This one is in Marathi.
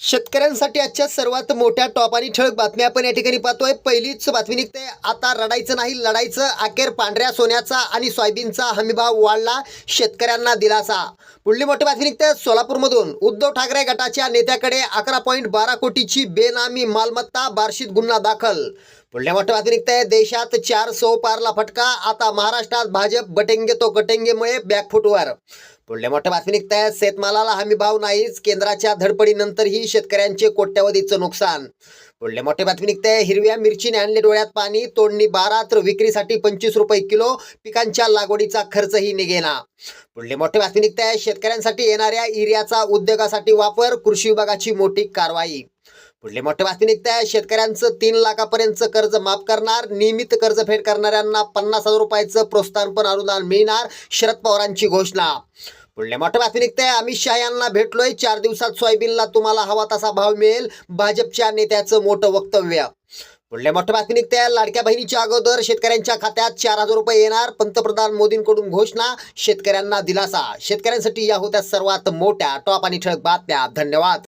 शेतकऱ्यांसाठी आजच्या सर्वात मोठ्या टॉप आणि ठळक बातम्या आपण या ठिकाणी पाहतोय. पहिलीच बातमी निघते. आता रडायचं नाही लढायचं. अखेर पांढऱ्या सोन्याचा आणि सोयाबीनचा हमीभाव वाढला शेतकऱ्यांना दिलासा. पुढली मोठी बातमी निघते सोलापूरमधून. उद्धव ठाकरे गटाच्या नेत्याकडे अकरा पॉईंट बारा कोटीची बेनामी मालमत्ता बार्शीत गुन्हा दाखल. पुढल्या मोठ्या बातमी आहे देशात चार सो पारला फटका. आता महाराष्ट्रात भाजप बटेंगे तो गटेंगेमुळे बॅकफुटवर. पुढल्या मोठ्या बातमी निघताय शेतमालाला हमी भाव नाहीच केंद्राच्या धडपडीनंतरही शेतकऱ्यांचे कोट्यवधीचं नुकसान. पुढल्या मोठ्या बातमी निघताय हिरव्या मिरचीने आणले डोळ्यात पाणी तोडणी बारा तर विक्रीसाठी पंचवीस रुपये किलो पिकांच्या लागवडीचा खर्चही निघेना. पुढली मोठी बातमी निघताय शेतकऱ्यांसाठी येणाऱ्या युरियाचा उद्योगासाठी वापर कृषी विभागाची मोठी कारवाई. पुढले मोठे बातमी आहे शेतकऱ्यांचं तीन लाखापर्यंतचं कर्ज माफ करणार. नियमित कर्जफेड करणाऱ्यांना पन्नास हजार रुपयाचं प्रोत्साहनपर अनुदान मिळणार. शरद पवारांची घोषणा. पुढल्या मोठ्या बातमी आहे अमित शहा यांना भेटलोय. चार दिवसात सोयाबीनला तुम्हाला हवा तसा भाव मिळेल. भाजपच्या नेत्याचं मोठं वक्तव्य. पुढल्या मोठ्या बातमी निघते लाडक्या बहिणीच्या अगोदर शेतकऱ्यांच्या खात्यात चार हजार रुपये येणार. पंतप्रधान मोदींकडून घोषणा. शेतकऱ्यांना दिलासा. शेतकऱ्यांसाठी या होत्या सर्वात मोठ्या टॉप आणि ठळक बातम्या. धन्यवाद.